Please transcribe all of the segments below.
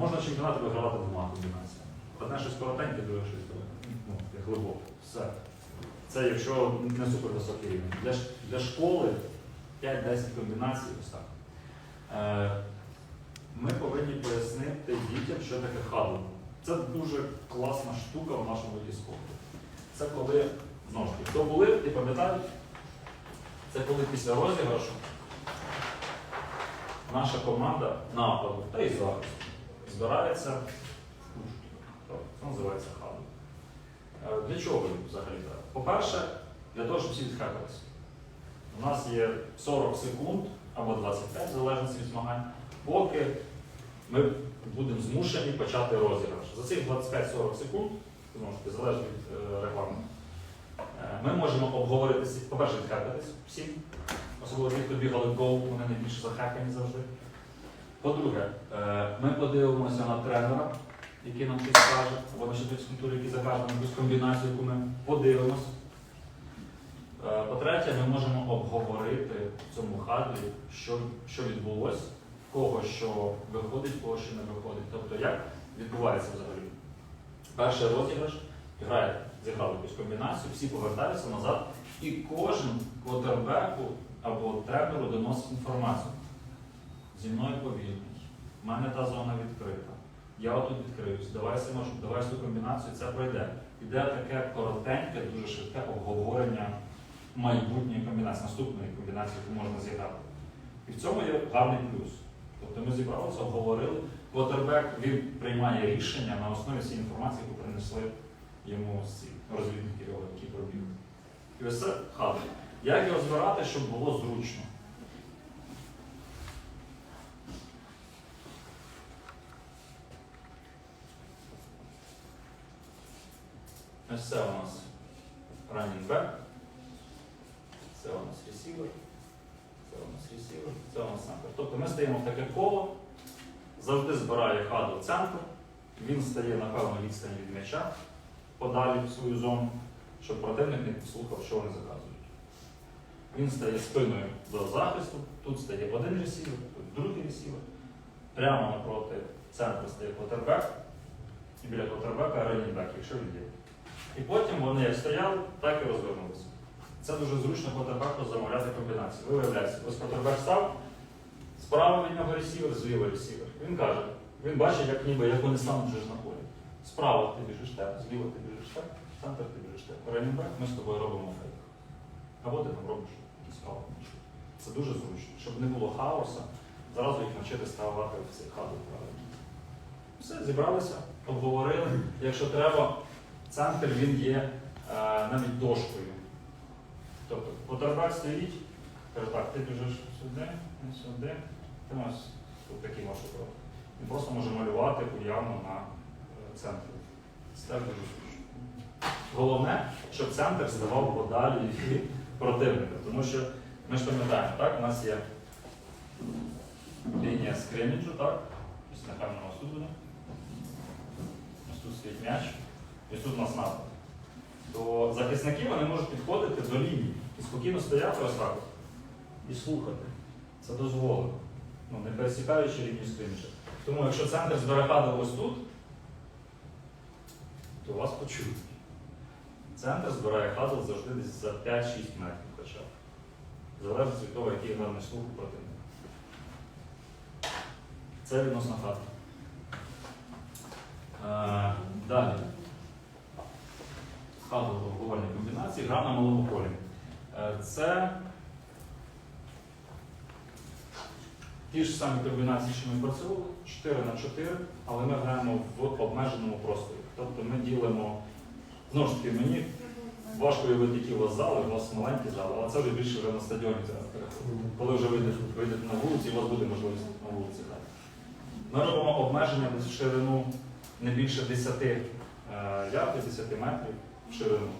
Можна чемпіонати вигравати двома комбінаціями. Одне щось коротеньке, друге щось ну, глибоке. Все. Це якщо не супер високий рівень. Для, для школи 5-10 комбінацій, ось так. Е, ми повинні пояснити дітям, що таке хадл. Це дуже класна штука в нашому спорту. Це коли, знову ж таки, хто були, ти пам'ятають, це коли після розіграшу наша команда нападу та і захисту збирається в. Тобто Це називається хадл. Е, Для чого їм взагалі треба? По-перше, для того, щоб всі відхекалися. У нас є 40 секунд або 25, в залежності від змагань, поки ми будемо змушені почати розіграш. За цих 25-40 секунд, ж таки, залежно від е, регламенту, е, ми можемо обговоритися, по-перше, відхекатись всім, особливо ті, хто бігали гол, вони найбільше захекані завжди. По-друге, е, ми подивимося на тренера, який нам щось скаже, або на фізкультури, який закаже нам якусь комбінацію, яку ми подивимося. Е, По-третє, ми можемо обговорити в цьому хадлі, що, що відбулося, кого що виходить, кого що не виходить. Тобто, як відбувається взагалі. Перший розіграш, грає, зіграли якусь комбінацію, всі повертаються назад, і кожен квотербеку або тренеру доносить інформацію. Зі мною повільний, в мене та зона відкрита. Я отут відкриюсь, давай си давай цю комбінацію, це пройде. Іде таке коротеньке, дуже швидке обговорення майбутньої комбінації, наступної комбінації, яку можна зіграти. І в цьому є гарний плюс. Тобто ми зібралися, обговорили. Квотербек він приймає рішення на основі цієї інформації, яку принесли йому ці розвідники які пробігли. І ось це хаб. Як його збирати, щоб було зручно? Ось це у нас running back, це у нас ресівер, це у нас ресівер, це у нас центр. Тобто ми стаємо в таке коло, завжди збирає хаду в центр, він стає на певну відстань від м'яча, подалі в свою зону, щоб противник не послухав, що вони заказують. Він стає спиною до захисту, тут стає один ресівер, тут другий ресівер. Прямо напроти центру стає квотербек, і біля квотербека раннінбек, якщо він є. І потім вони як стояли, так і розвернулися. Це дуже зручно квотербеку замовляти комбінацію. Ви виявляєте, ось квотербек став, справа від нього ресівер, зліва ресівер. Він каже, він бачить, як ніби як вони стануть вже на полі. Справа ти біжиш так, зліва ти біжиш так, центр ти біжиш так. Раннінбек, ми з тобою робимо фейк. Або ти там робиш якийсь хаос. Це дуже зручно, щоб не було хаоса, зразу їх навчити ставати в цей хаду правильно. Все, зібралися, обговорили. Якщо треба, центр він є е, навіть дошкою. Тобто потербак стоїть, каже, так, ти біжиш сюди, сюди, ти маєш тут такий маршрут. Він просто може малювати уявно на е, центрі. Це теж дуже зручно. Головне, щоб центр ставав подалі від противника. Тому що ми ж пам'ятаємо, так, у нас є лінія скриміджу, так? Ось напевно ось тут буде. Ось тут стоїть м'яч, і тут у нас напад. То захисники вони можуть підходити до лінії і спокійно стояти ось так і слухати. Це дозволено. Ну, не пересікаючи лінію скриміджа. Тому якщо центр зберегати ось тут, то вас почують. Центр збирає хадл завжди десь за 5-6 метрів хоча б. Залежить від того, який гарний слух у противника. Це відносно хату. Е, далі. Хату обговорення комбінації, гра на малому полі. Е, це ті ж самі комбінації, що ми працювали, 4 на 4, але ми граємо в обмеженому просторі. Тобто ми ділимо, знову ж таки, мені важко уявити, які у вас зали, у вас маленькі зали, але це вже більше вже на стадіоні. Коли вже вийдете, на вулиці, у вас буде можливість на вулиці грати. Ми робимо обмеження в ширину не більше 10 е, ярдів, 10 метрів в ширину.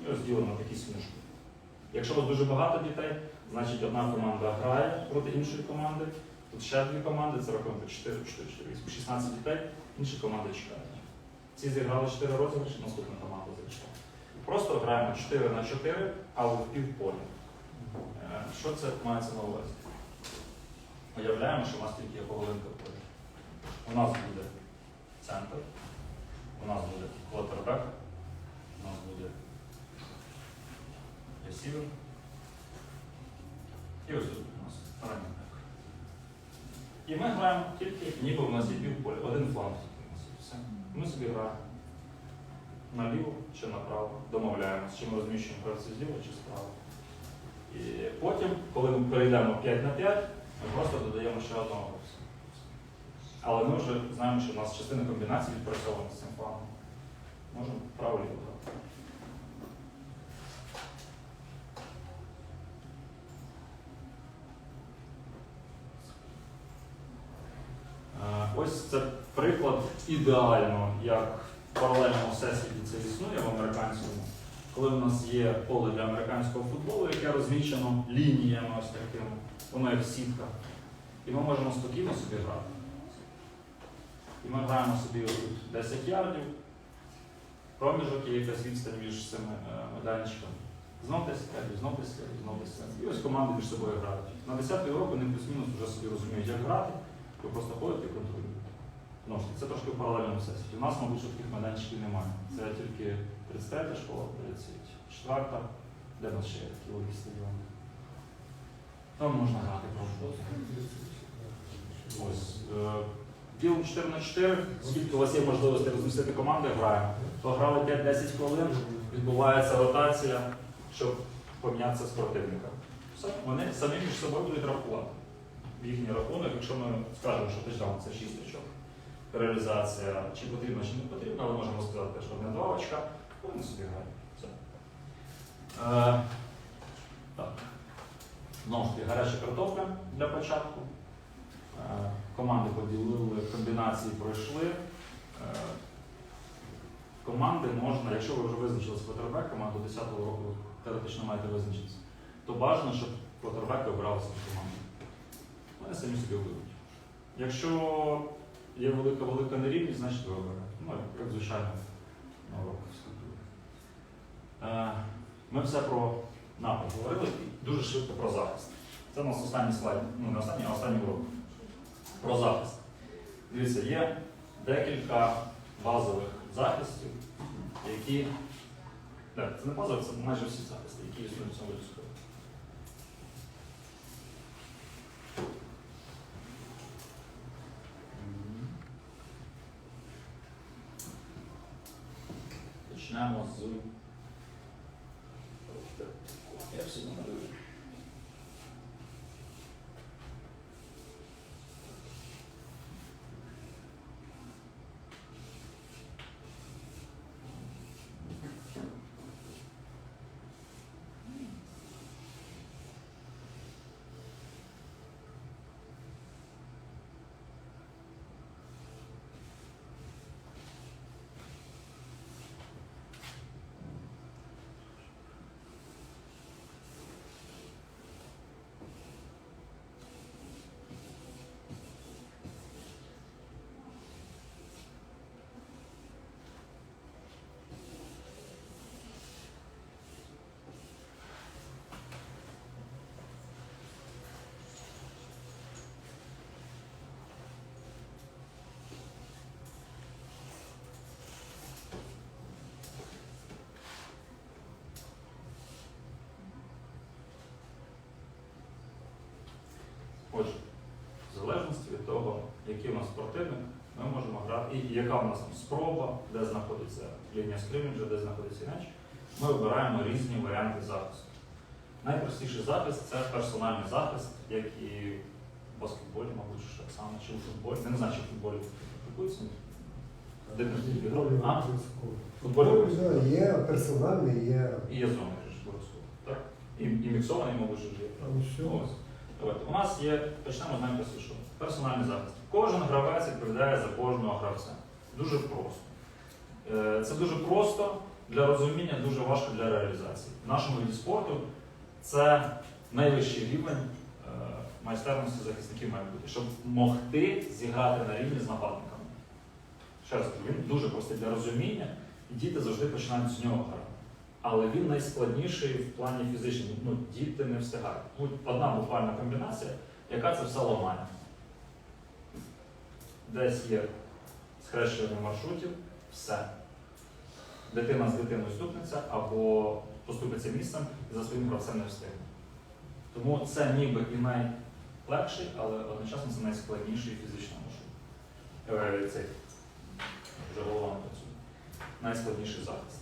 І ділимо такі смужки. Якщо у вас дуже багато дітей, значить одна команда грає проти іншої команди. Тут ще дві команди, це рахуємо 4, 4, 4, 16 дітей, інші команди чекають. Ці зіграли 4 розіграші, наступна команда зайшла. Просто граємо 4 на 4, але в півполі. Е, Що це мається на увазі? Уявляємо, що у нас тільки є половинка поля. У нас буде центр. У нас буде квотербек, у нас буде ресівер. І ось тут у нас бек. І ми граємо тільки, ніби в нас є півполя, один фланг тільки у нас є. Все. Ми собі граємо наліво чи направо, домовляємося, чи ми розміщуємо гравців зліва чи справа. І потім, коли ми перейдемо 5 на 5, ми просто додаємо ще одного гравця. Але ми вже знаємо, що у нас частина комбінацій відпрацьована з цим планом. Можемо право ліво грати. Е, Ось це приклад ідеально, як в паралельному всесвіті це існує в американському, коли у нас є поле для американського футболу, яке розміщено лініями ось такими, воно як сітка. І ми можемо спокійно собі грати. І ми граємо собі тут 10 ярдів, проміжок є якась відстань між цими е, майданчиками. Знов 10 ярдів, знов 10 ярдів, знов 10 ярдів. І ось команди між собою грають. На 10 уроку вони плюс-мінус вже собі розуміють, як грати, ви просто ходите і контролюєте. Таки, це трошки в паралельному всесвіті. У нас, мабуть, що таких майданчиків немає. Це тільки 33 школа, 34, де нас ще є такі великі стадіони. Там можна грати просто. Ось. е, Ділом 4 на 4, скільки у вас є можливості розмістити команди, граємо. То грали 5-10 хвилин, відбувається ротація, щоб помінятися з противником. Все, вони самі між собою будуть рахувати. Їхній рахунок, якщо ми скажемо, що тиждень це 6 очок. Реалізація, чи потрібно, чи не потрібно, але можемо сказати, що одне два очка, вони собі грають. Все. Е, так. Знову ж таки, гаряча картопля для початку. Е, Команди поділили, комбінації пройшли. Е, Команди можна, якщо ви вже визначили з квотербеками, до 10-го року теоретично маєте визначитися, то бажано, щоб квотербеки обрали собі команду. Вони самі собі оберуть. Якщо є велика-велика нерівність, значить ви. Ну, як звичайно, на уроках фізкультури. Е, Ми все про напад говорили і дуже швидко про захист. Це у нас останній слайд, ну не останній, а останній урок. Про захист. Дивіться, є декілька базових захистів, які. Так, це не базові, це майже всі захисти, які існують в цьому людському. Почнемо з. Я всі намалюю. Отже, в залежності від того, який у нас противник, ми можемо грати, і яка у нас спроба, де знаходиться лінія скриміджа, де знаходиться м'яч, ми обираємо різні варіанти захисту. Найпростіший захист це персональний захист, як і в баскетболі, мабуть, що так само, чи у футболі. Я не знаю, чи в футболі практикується. Футболі Є персональний, є. І є зона. Так? І, і міксований, мабуть, ж є. У нас є, почнемо з найпростішого. Персональний захист. Кожен гравець відповідає за кожного гравця. Дуже просто. Е, Це дуже просто для розуміння, дуже важко для реалізації. В нашому виді спорту це найвищий рівень е, майстерності захисників має бути, щоб могти зіграти на рівні з нападниками. Ще раз він дуже простий для розуміння, і діти завжди починають з нього грати. Але він найскладніший в плані фізичному. Ну, діти не встигають. Будь одна буквальна комбінація, яка це все ламає. Десь є схрещування маршрутів, все. Дитина з дитиною стукнеться або поступиться місцем і за своїм гравцем не встигне. Тому це ніби і найлегший, але одночасно це найскладніший фізично маршрут. Е, Цей вже голова працює. Найскладніший захист.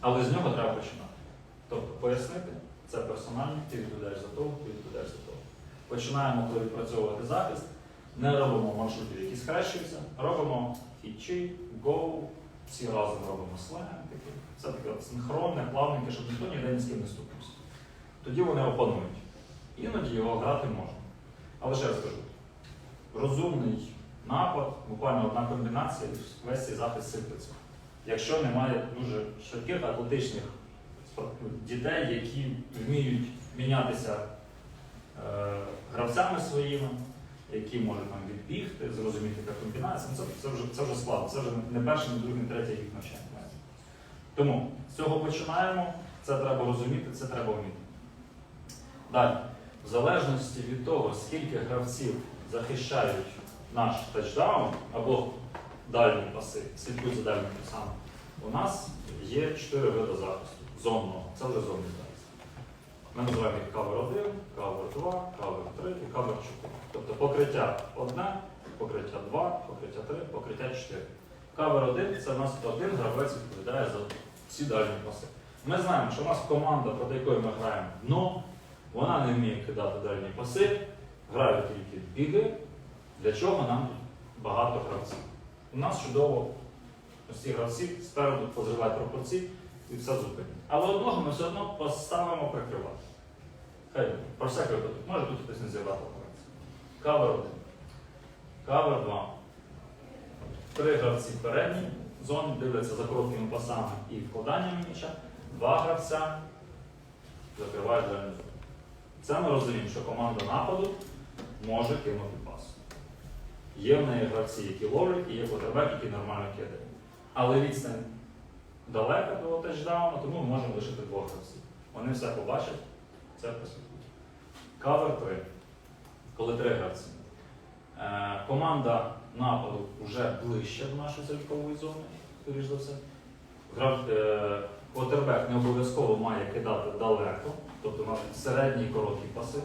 Але з нього треба починати. Тобто пояснити, це персонально, ти відповідаєш за того, ти відповідаєш за того. Починаємо, коли відпрацьовувати захист, не робимо маршрутів, які схрещуються, робимо хічі, гоу, всі разом робимо слем, таке. Це таке синхронне, плавненьке, щоб ніхто ніде ні з ким не стукнувся. Тоді вони опанують. Іноді його грати можна. Але ще раз кажу, розумний напад, буквально одна комбінація, весь цей захист сиплеться. Якщо немає дуже швидких атлетичних дітей, які вміють мінятися е, гравцями своїми, які можуть там відбігти, зрозуміти, яка комбінація, ну, це, це, вже, це вже складно, це вже не перший, не другий, не третій рік навчання. Тому з цього починаємо, це треба розуміти, це треба вміти. Далі, в залежності від того, скільки гравців захищають наш тачдаун або дальні паси, слідкують за дальніми пасами, у нас є чотири види захисту. Зонного. Це вже зонний захист. Ми називаємо їх кавер 1, кавер 2, кавер 3 і кавер 4. Тобто покриття одне, покриття 2, покриття 3, покриття 4. Кавер 1 це у нас один гравець відповідає за всі дальні паси. Ми знаємо, що у нас команда, проти якої ми граємо дно, вона не вміє кидати дальні паси, грають тільки біги. Для чого нам багато гравців? У нас чудово ось ці гравці спереду позривають пропорції і все зупинять. Але одного ми все одно поставимо прикривати. Хай про всякий випадок. Може тут хтось не зіграти гравця. Кавер 1. Кавер 2. Три гравці передні зони дивляться за короткими пасами і вкладаннями м'яча. Два гравця закривають дальню зону. Це ми розуміємо, що команда нападу може кинути пас. Є в неї гравці, які ловлять, і є квотербек, який нормально кидає. Але відстань далека до тачдауну, тому ми можемо лишити двох гравців. Вони все побачать, це присутні. Кавер 3. Коли три гравці. Е, команда нападу вже ближче до нашої залікової зони, скоріш за все. Е, квотербек не обов'язково має кидати далеко, тобто на середні і короткі паси.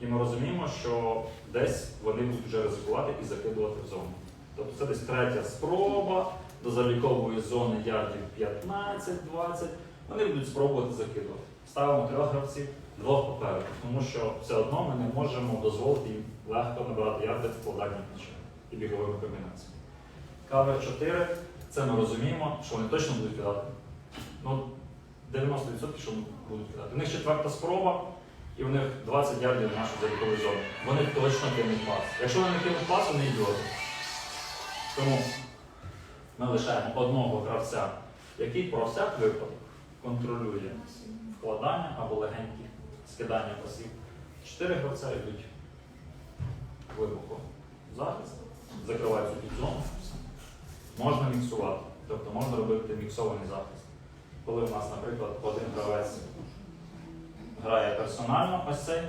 І ми розуміємо, що десь вони будуть вже ризикувати і закидувати в зону. Тобто це десь третя спроба до залікової зони ярдів 15-20. Вони будуть спробувати закидувати. Ставимо трьох гравців, двох попереду, тому що все одно ми не можемо дозволити їм легко набирати ярди в вкладання м'яча і біговими комбінаціями. Кавер 4 це ми розуміємо, що вони точно будуть кидати. Ну, 90% що будуть кидати. У них четверта спроба, і у них 20 ярдів на нашу зону. Вони точно кинуть пас. Якщо вони не кинуть пас, вони йдуть. Тому ми лишаємо одного гравця, який про всяк випадок контролює вкладання або легенькі скидання пасів. Чотири гравця йдуть глибоко в захист, закривають цю підзону. Можна міксувати, тобто можна робити міксований захист. Коли в нас, наприклад, один гравець грає персонально ось цей,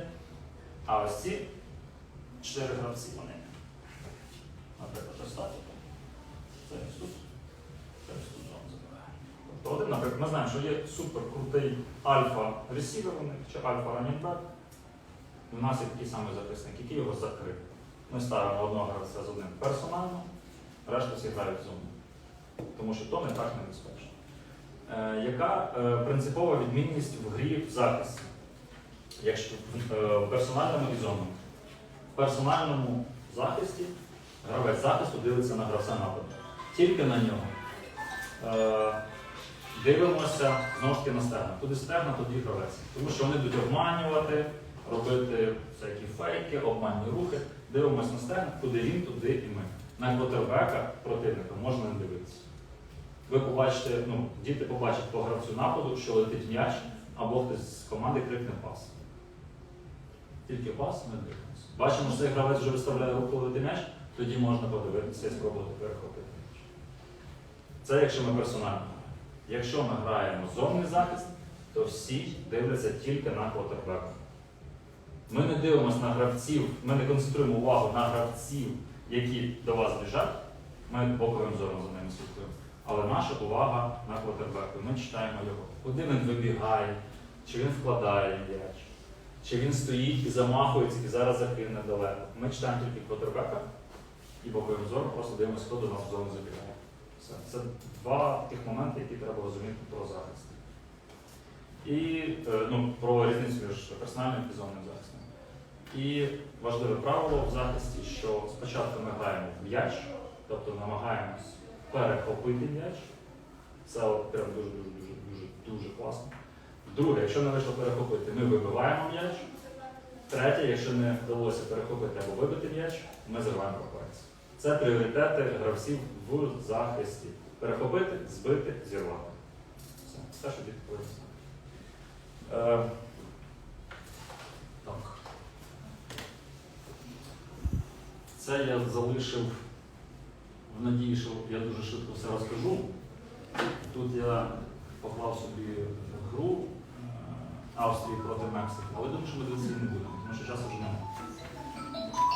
а ось ці чотири гравці вони. Наприклад, ось Тобто один, наприклад, ми знаємо, що є супер крутий альфа-ресівер у них, чи альфа-ранінбек. У нас є такий самий захисник, який його закрив. Ми ставимо одного гравця з одним персонально, решта всі грають зону. Тому що то не так небезпечно. Е, яка е, принципова відмінність в грі в захисті? Якщо е, в персональному і зонному. В персональному захисті гравець захисту дивиться на гравця нападу. Тільки на нього. Е, дивимося знову ж таки на стегна. Туди стегна, тоді гравець. Тому що вони будуть обманювати, робити всякі фейки, обманні рухи. Дивимося на стегна, куди він, туди і ми. На квотербека противника можна не дивитися. Ви побачите, ну, діти побачать по гравцю нападу, що летить м'яч, або хтось з команди крикне пас. Тільки пас ми дивимося. Бачимо, що цей гравець вже виставляє руку летить м'яч, тоді можна подивитися і спробувати перехопити. Це якщо ми персонально. Якщо ми граємо зонний захист, то всі дивляться тільки на квотербека. Ми не дивимося на гравців, ми не концентруємо увагу на гравців, які до вас біжать, Ми боковим зором за ними слідкуємо. Але наша увага на квотербеку. Ми читаємо його. Куди він вибігає, чи він вкладає м'яч, чи він стоїть і замахується, і зараз закине далеко. Ми читаємо тільки квотербека і боковим зором просто дивимося, хто до нас в зону забігає. Все. Це два тих моменти, які треба розуміти про захист. І е, ну, про різницю між персональним і зонним захистом. І важливе правило в захисті, що спочатку ми граємо в м'яч, тобто намагаємось перехопити м'яч. Це от прям дуже дуже дуже класно. Друге, якщо не вийшло перехопити, ми вибиваємо м'яч. Третє, якщо не вдалося перехопити або вибити м'яч, ми зриваємо прокладці. Це пріоритети гравців в захисті. Перехопити, збити, зірвати. Все, все що діти. Е, так. Це я залишив в надії, що я дуже швидко все розкажу. Тут я поклав собі гру е, Австрії проти Мексики, але думаю, що ми дивитися не будемо, тому що часу вже немає.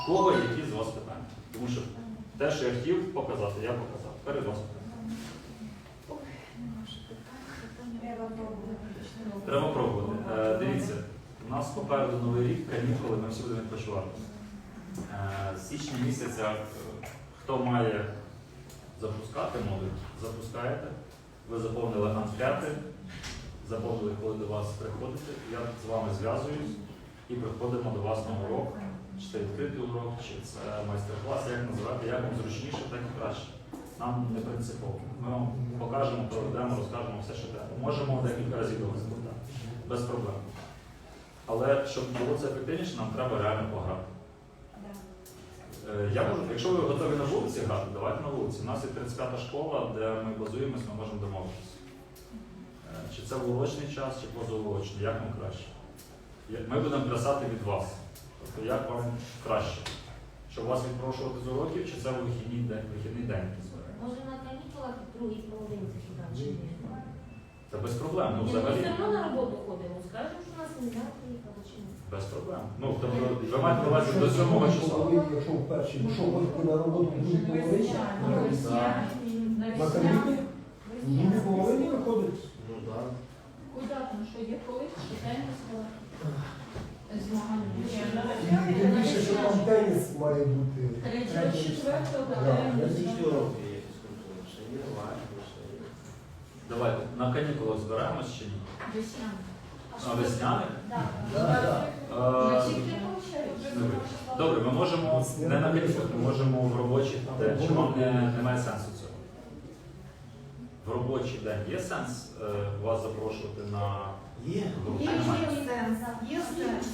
Кого які з вас питання? Тому що те, що я хотів показати, я показав. Перед вас. Треба пробувати. Е, дивіться, у нас попереду новий рік, канікули, ми всі будемо відпочивати. Е, з січня місяця, е, хто має запускати модуль, запускаєте. Ви заповнили анкети, заповнили, коли до вас приходите. Я з вами зв'язуюсь і приходимо до вас на урок. Чи це відкритий урок, чи це майстер-клас, як називати, як вам зручніше, так і краще. Нам не принципово. Ми вам покажемо, проведемо, розкажемо все, що треба. Можемо декілька разів до вас звертати. Без проблем. Але щоб було це ефективніше, нам треба реально пограти. Е, Я можу, якщо ви готові на вулиці грати, давайте на вулиці. У нас є 35-та школа, де ми базуємось, ми можемо домовитися. Е, Чи це в урочний час, чи позаурочний, як вам краще? Ми будемо писати від вас. Тобто як вам краще? Щоб вас відпрошувати з уроків, чи це в вихідний день, вихідний день? Може на канікулах в другій половинці хіба чи ні? Це без проблем. Ну, Ми взагалі, все одно на роботу ходимо. Скажемо, що у нас семінар приїхала чи ні. без проблем. Ну, тобто, ви маєте на увазі до 7 числа. Якщо в першій, ну що ходити на роботу в другій половині, на канікули, в другій половині виходить. Ну так. Куди там, що є колись, що? Змагання. І тим більше, що там теніс має бути. Четвертого, Да, теніс. Уроки є фізкультури. Ще є важко, ще є. Давайте, на канікулах збираємось чи ні? На весняних? Е. Добре, ми можемо не на канікулах, ми можемо в робочий день. Чи вам не, немає сенсу цього? В робочий день є сенс е, вас запрошувати на Є. є сенс. Є сенс.